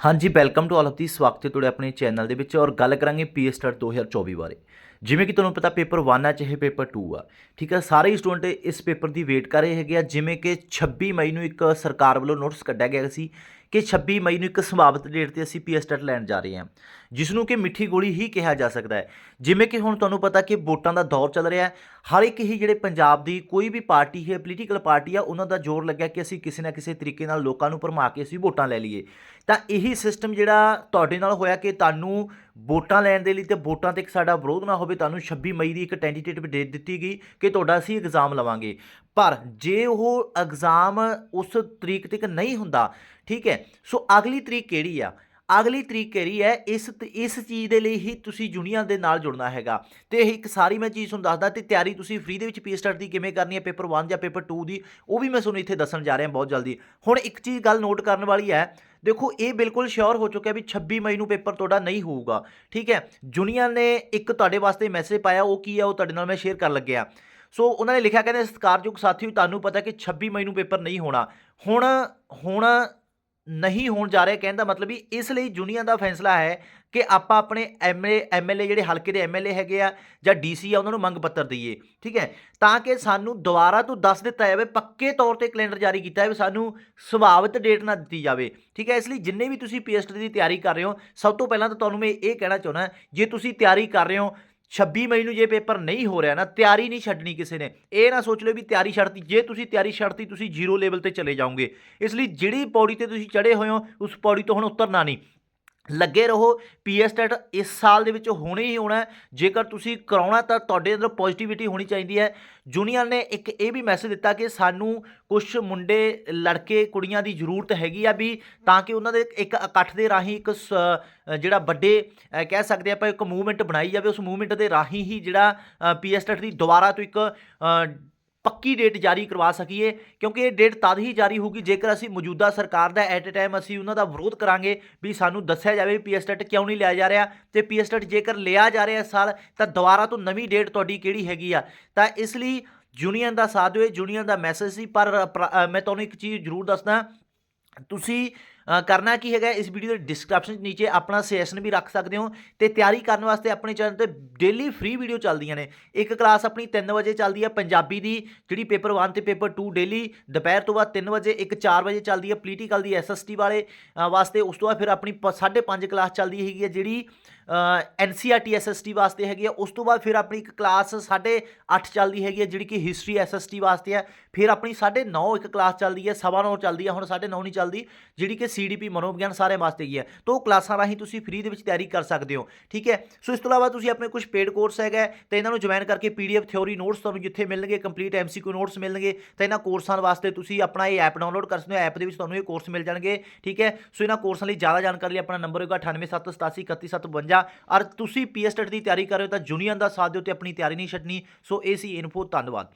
ਹਾਂਜੀ welcome to all of the ਸਵਾਗਤ ਹੈ ਤੁਹਾਡੇ ਆਪਣੇ ਚੈਨਲ ਦੇ ਵਿੱਚ ਔਰ ਗੱਲ ਕਰਾਂਗੇ ਪੀ ਸਟਾਰਟ 2024 ਬਾਰੇ। ਜਿਵੇਂ ਕਿ ਤੁਹਾਨੂੰ ਪਤਾ ਪੇਪਰ 1 ਆ ਚਾਹੇ ਪੇਪਰ 2 ਆ। ਠੀਕ ਆ ਸਾਰੇ ਸਟੂਡੈਂਟ ਇਸ ਪੇਪਰ ਦੀ ਵੇਟ ਕਰ ਰਹੇ ਹੈਗੇ ਆ। ਜਿਵੇਂ ਕਿ 26 ਮਈ ਨੂੰ ਇੱਕ ਸਰਕਾਰ ਵੱਲੋਂ ਨੋਟਿਸ ਕੱਢਿਆ ਗਿਆ ਸੀ ਕਿ 26 ਮਈ ਨੂੰ ਇੱਕ ਸੰਭਾਵਿਤ ਡੇਟ ਤੇ ਅਸੀਂ ਪੀ ਸਟਾਰਟ ਲੈਣ ਜਾ ਰਹੇ ਹਾਂ ਜਿਸ ਨੂੰ ਕਿ ਮਿੱਠੀ ਗੋਲੀ ਹੀ ਕਿਹਾ ਜਾ ਸਕਦਾ ਹੈ। ਜਿਵੇਂ ਕਿ ਹੁਣ ਤੁਹਾਨੂੰ ਪਤਾ ਕਿ ਵੋਟਾਂ ਦਾ ਦੌਰ ਚੱਲ ਰਿਹਾ ਹੈ, ਹਰ ਇੱਕ ਹੀ ਜਿਹੜੇ ਪੰਜਾਬ ਦੀ ਕੋਈ ਵੀ ਪਾਰਟੀ ਹੈ ਪੋਲੀਟੀਕਲ ਪਾਰਟੀ ਆ, ਉਹਨਾਂ ਦਾ ਜ਼ੋਰ ਲੱਗਿਆ ਕਿ ਅਸੀਂ ਕਿਸੇ ਨਾ ਕਿਸੇ ਤਰੀਕੇ ਨਾਲ ਲੋਕਾਂ ਨੂੰ ਭਰਮਾ ਕੇ ਅਸੀਂ ਵੋਟਾਂ ਲੈ ਲਈਏ। ਤਾਂ ਇਹੀ ਸਿਸਟਮ ਜਿਹੜਾ ਤੁਹਾਡੇ ਨਾਲ ਹੋਇਆ ਕਿ ਤੁਹਾਨੂੰ ਵੋਟਾਂ ਲੈਣ ਦੇ ਲਈ ਤੇ ਵੋਟਾਂ ਤੇ ਇੱਕ ਸਾਡਾ ਵਿਰੋਧ ਨਾ ਹੋਵੇ, ਤੁਹਾਨੂੰ 26 ਮਈ ਦੀ ਇੱਕ ਟੈਂਟੇਟਿਵ ਡੇਟ ਦਿੱਤੀ ਗਈ ਕਿ ਤੁਹਾਡਾ ਅਸੀਂ ਐਗਜ਼ਾਮ ਲਵਾਂਗੇ। ਪਰ ਜੇ ਉਹ ਐਗਜ਼ਾਮ ਉਸ ਤਰੀਕ ਤੱਕ ਨਹੀਂ ਹੁੰਦਾ ਠੀਕ ਹੈ? ਸੋ ਅਗਲੀ ਤਰੀਕ ਕਿਹੜੀ ਆ? ਅਗਲੀ ਤਰੀਕ ਕਿਹੜੀ ਹੈ? ਇਸ ਤ- ਇਸ ਚੀਜ਼ ਦੇ ਲਈ ਹੀ ਤੁਸੀਂ ਯੂਨੀਅਨ ਦੇ ਨਾਲ ਜੁੜਨਾ ਹੈਗਾ। ਤੇ ਇਹ ਇੱਕ ਸਾਰੀ ਮੈਂ ਚੀਜ਼ ਤੁਹਾਨੂੰ ਦੱਸਦਾ ਤੇ ਤਿਆਰੀ ਤੁਸੀਂ ਫ੍ਰੀ ਦੇ ਵਿੱਚ ਪੀ ਸਟਾਰਟ ਦੀ ਕਿਵੇਂ ਕਰਨੀ ਹੈ, ਪੇਪਰ 1 ਜਾਂ ਪੇਪਰ 2 ਦੀ, ਉਹ ਵੀ ਮੈਂ ਤੁਹਾਨੂੰ ਇੱਥੇ ਦੱਸਣ ਜਾ ਰਿਹਾ ਬਹੁਤ ਜਲਦੀ। ਹੁਣ ਇੱਕ ਚੀਜ਼ ਗੱਲ ਨੋਟ ਕਰਨ ਵਾਲੀ ਹੈ, ਦੇਖੋ ਇਹ ਬਿਲਕੁਲ ਸ਼ੋਰ ਹੋ ਚੁੱਕਿਆ ਵੀ 26 ਮਈ ਨੂੰ ਪੇਪਰ ਤੁਹਾਡਾ ਨਹੀਂ ਹੋਊਗਾ। ਠੀਕ ਹੈ? ਜੂਨੀਅਰ ਨੇ ਇੱਕ ਤੁਹਾਡੇ ਵਾਸਤੇ ਮੈਸੇਜ ਪਾਇਆ, ਉਹ ਕੀ ਹੈ ਉਹ ਤੁਹਾਡੇ ਨਾਲ ਮੈਂ ਸ਼ੇਅਰ ਕਰਨ ਲੱਗਿਆ। ਸੋ ਉਹਨਾਂ ਨੇ ਲਿਖਿਆ ਕਹਿੰਦੇ ਸਤਿਕਾਰਯੋਗ ਸਾਥੀਓ, ਤੁਹਾਨੂੰ ਪਤਾ ਕਿ 26 ਮਈ ਨੂੰ ਪੇਪਰ ਨਹੀਂ ਹੋਣਾ। ਹੁਣ ਹੁਣ ਨਹੀਂ ਹੋਣ ਜਾ ਰਿਹਾ ਕਹਿਣ ਦਾ ਮਤਲਬ ਵੀ ਇਸ ਲਈ ਯੂਨੀਅਨ ਦਾ ਫੈਸਲਾ ਹੈ ਕਿ ਆਪਾਂ ਆਪਣੇ ਐਮਏ, ਐਮਐਲਏ ਜਿਹੜੇ ਹਲਕੇ ਦੇ ਐਮਐਲਏ ਹੈਗੇ ਆ ਜਾਂ ਡੀਸੀ ਆ, ਉਹਨਾਂ ਨੂੰ ਮੰਗ ਪੱਤਰ ਦਈਏ, ਠੀਕ ਹੈ? ਤਾਂ ਕਿ ਸਾਨੂੰ ਦੁਬਾਰਾ ਤੋਂ ਦੱਸ ਦਿੱਤਾ ਜਾਵੇ, ਪੱਕੇ ਤੌਰ ਤੇ ਕੈਲੰਡਰ ਜਾਰੀ ਕੀਤਾ ਜਾਵੇ, ਸਾਨੂੰ ਸੁਭਾਵਿਤ ਡੇਟ ਨਾ ਦਿੱਤੀ ਜਾਵੇ, ਠੀਕ ਹੈ? ਇਸ ਲਈ ਜਿੰਨੇ ਵੀ ਤੁਸੀਂ ਪੀਐਸਟੀ ਦੀ ਤਿਆਰੀ ਕਰ ਰਹੇ ਹੋ, ਸਭ ਤੋਂ ਪਹਿਲਾਂ ਤਾਂ ਤੁਹਾਨੂੰ ਮੈਂ ਇਹ ਕਹਿਣਾ ਚਾਹੁੰਦਾ, ਜੇ ਤੁਸੀਂ ਤਿਆਰੀ ਕਰ ਰਹੇ ਹੋ 26 ਮਈ ਨੂੰ ਜੇ ਪੇਪਰ ਨਹੀਂ ਹੋ ਰਿਹਾ ਨਾ, ਤਿਆਰੀ ਨਹੀਂ ਛੱਡਣੀ ਕਿਸੇ ਨੇ। ਇਹ ਨਾ ਸੋਚ ਲਿਓ ਵੀ ਤਿਆਰੀ ਛੱਡਤੀ, ਜੇ ਤੁਸੀਂ ਤਿਆਰੀ ਛੱਡਤੀ, ਤੁਸੀਂ ਜ਼ੀਰੋ ਲੈਵਲ ਤੇ ਚਲੇ ਜਾਓਗੇ। ਇਸ ਲਈ ਜਿਹੜੀ ਪੌੜੀ ਤੇ ਤੁਸੀਂ ਚੜੇ ਹੋਏ ਹੋ, ਉਸ ਪੌੜੀ ਤੋਂ ਹੁਣ ਉਤਰਨਾ ਨਹੀਂ। ਲੱਗੇ ਰਹੋ ਪੀਐਸ ਟੈਟ ਇਸ ਸਾਲ ਦੇ ਵਿੱਚ ਹੋਣਾ ਹੀ ਹੋਣਾ ਜੇਕਰ ਤੁਸੀਂ ਕਰਾਉਣਾ ਤਾਂ ਤੁਹਾਡੇ ਅੰਦਰ ਪੋਜ਼ਿਟਿਵਿਟੀ ਹੋਣੀ ਚਾਹੀਦੀ ਹੈ। ਜੂਨੀਅਰ ਨੇ ਇੱਕ ਇਹ ਵੀ ਮੈਸੇਜ ਦਿੱਤਾ ਕਿ ਸਾਨੂੰ ਕੁਝ ਮੁੰਡੇ, ਲੜਕੇ, ਕੁੜੀਆਂ ਦੀ ਜ਼ਰੂਰਤ ਹੈਗੀ ਆ ਵੀ ਤਾਂ ਕਿ ਉਹਨਾਂ ਦੇ ਇੱਕ ਇਕੱਠ ਦੇ ਰਾਹੀਂ ਇੱਕ ਸ- ਜਿਹੜਾ ਵੱਡੇ ਕਹਿ ਸਕਦੇ ਆਪਾਂ ਇੱਕ ਮੂਵਮੈਂਟ ਬਣਾਈ ਜਾਵੇ, ਉਸ ਮੂਵਮੈਂਟ ਦੇ ਰਾਹੀਂ ਹੀ ਜਿਹੜਾ ਪੀਐਸ ਟੈਟ ਦੀ ਦੁਬਾਰਾ ਤੋਂ ਇੱਕ ਪੱਕੀ ਡੇਟ ਜਾਰੀ ਕਰਵਾ ਸਕੀਏ, ਕਿਉਂਕਿ ਇਹ ਡੇਟ ਤਦ ਹੀ ਜਾਰੀ ਹੋਊਗੀ ਜੇਕਰ ਅਸੀਂ ਮੌਜੂਦਾ ਸਰਕਾਰ ਦਾ ਐਟ ਅ ਟਾਈਮ ਅਸੀਂ ਉਹਨਾਂ ਦਾ ਵਿਰੋਧ ਕਰਾਂਗੇ ਵੀ ਸਾਨੂੰ ਦੱਸਿਆ ਜਾਵੇ ਵੀ ਪੀਐਸਟੈਟ ਕਿਉਂ ਨਹੀਂ ਲਿਆ ਜਾ ਰਿਹਾ ਤੇ ਪੀਐਸਟੈਟ ਜੇਕਰ ਲਿਆ ਜਾ ਰਿਹਾ ਇਸ ਸਾਲ ਤਾਂ ਦੁਬਾਰਾ ਤੋਂ ਨਵੀਂ ਡੇਟ ਤੁਹਾਡੀ ਕਿਹੜੀ ਹੈਗੀ ਆ। ਤਾਂ ਇਸ ਲਈ ਜੂਨੀਅਰ ਦਾ ਸਾਥ ਦਿਓ, ਇਹ ਜੂਨੀਅਰ ਦਾ ਮੈਸੇਜ ਸੀ, ਪਰ ਮੈਂ ਤੁਹਾਨੂੰ ਇੱਕ ਚੀਜ਼ ਜ਼ਰੂਰ ਦੱਸਦਾ, ਤੁਸੀਂ ਕਰਨਾ ਕੀ ਹੈਗਾ ਇਸ ਵੀਡੀਓ ਦੇ ਡਿਸਕ੍ਰਿਪਸ਼ਨ ਨੀਚੇ ਆਪਣਾ ਸੈਸ਼ਨ ਵੀ ਰੱਖ ਸਕਦੇ ਹੋ ਤੇ ਤਿਆਰੀ ਕਰਨ ਵਾਸਤੇ ਆਪਣੇ ਚੈਨਲ ਤੇ ਡੇਲੀ ਫ੍ਰੀ ਵੀਡੀਓ ਚੱਲਦੀਆਂ ਨੇ। ਇੱਕ ਕਲਾਸ ਆਪਣੀ 3 ਵਜੇ ਚੱਲਦੀ ਹੈ ਪੰਜਾਬੀ ਦੀ, ਜਿਹੜੀ ਪੇਪਰ 1 ਤੇ ਪੇਪਰ 2 ਡੇਲੀ ਦੁਪਹਿਰ ਤੋਂ ਬਾਅਦ 3 ਵਜੇ, ਇੱਕ 4 ਵਜੇ ਚੱਲਦੀ ਹੈ ਪੋਲੀਟੀਕਲ ਦੀ ਐਸਐਸਟੀ ਵਾਲੇ ਵਾਸਤੇ। ਉਸ ਤੋਂ ਬਾਅਦ ਫਿਰ ਆਪਣੀ 5:30 ਕਲਾਸ ਚੱਲਦੀ ਹੈਗੀ ਹੈ ਜਿਹੜੀ ਐਨਸੀਆਰਟੀ ਐਸਐਸਟੀ ਵਾਸਤੇ ਹੈਗੀ ਆ ਉਸ ਤੋਂ ਬਾਅਦ ਫਿਰ ਆਪਣੀ ਇੱਕ ਕਲਾਸ 8:30 ਚੱਲਦੀ ਹੈਗੀ ਹੈ, ਜਿਹੜੀ ਕਿ ਹਿਸਟਰੀ ਐਸਐਸਟੀ ਵਾਸਤੇ ਹੈ। ਫਿਰ ਆਪਣੀ 9:30 ਇੱਕ ਕਲਾਸ ਚੱਲਦੀ ਹੈ, ਸਵਾ ਨੌ ਚੱਲਦੀ ਹੈ, ਹੁਣ 9:30 ਨਹੀਂ ਚੱਲਦੀ, ਜਿਹੜੀ ਕਿ ਸੀਡੀਪੀ ਮਨੋਵਿਗਿਆਨ ਸਾਰਿਆਂ ਵਾਸਤੇ ਹੀ ਹੈ। ਤਾਂ ਉਹ ਕਲਾਸਾਂ ਰਾਹੀਂ ਤੁਸੀਂ ਫ੍ਰੀ ਦੇ ਵਿੱਚ ਤਿਆਰੀ ਕਰ ਸਕਦੇ ਹੋ ਠੀਕ ਹੈ? ਸੋ ਇਸ ਤੋਂ ਇਲਾਵਾ ਤੁਸੀਂ ਆਪਣੇ ਕੁਝ ਪੇਡ ਕੋਰਸ ਹੈਗਾ ਹੈ, ਤੇ ਇਹਨਾਂ ਨੂੰ ਜੁਆਇਨ ਕਰਕੇ ਪੀਡੀਐਫ ਥਿਉਰੀ ਨੋਟਸ ਤੁਹਾਨੂੰ ਜਿੱਥੇ ਮਿਲਣਗੇ ਕੰਪਲੀਟ ਐਮਸੀਕਿਊ ਨੋਟਸ ਮਿਲਣਗੇ ਤਾਂ ਇਹਨਾਂ ਕੋਰਸਾਂ ਵਾਸਤੇ ਤੁਸੀਂ ਆਪਣਾ ਇਹ ਐਪ ਡਾਊਨਲੋਡ ਕਰ ਸਕਦੇ ਹੋ ਐਪ ਦੇ ਵਿੱਚ ਤੁਹਾਨੂੰ ਇਹ ਕੋਰਸ ਮਿਲ ਜਾਣਗੇ ਠੀਕ ਹੈ? ਸੋ ਇਹਨਾਂ ਕੋਰਸਾਂ ਲਈ ਜ਼ਿਆਦਾ ਜਾਣਕਾਰੀ ਲਈ ਆਪਣਾ ਨੰਬਰ ਹੋਏਗਾ 9878831752 ਔਰ ਤੁਸੀਂ ਪੀਐਸਟੈਟ ਦੀ ਤਿਆਰੀ ਕਰ ਰਹੇ ਹੋ ਤਾਂ ਜੂਨੀਅਰ ਦਾ ਸਾਥ ਦਿਓ ਤੇ ਆਪਣੀ ਤਿਆਰੀ ਨਹੀਂ ਛੱਡਣੀ ਸੋ ਇਹ ਸੀ ਇਨਫੋ ਧੰਨਵਾਦ।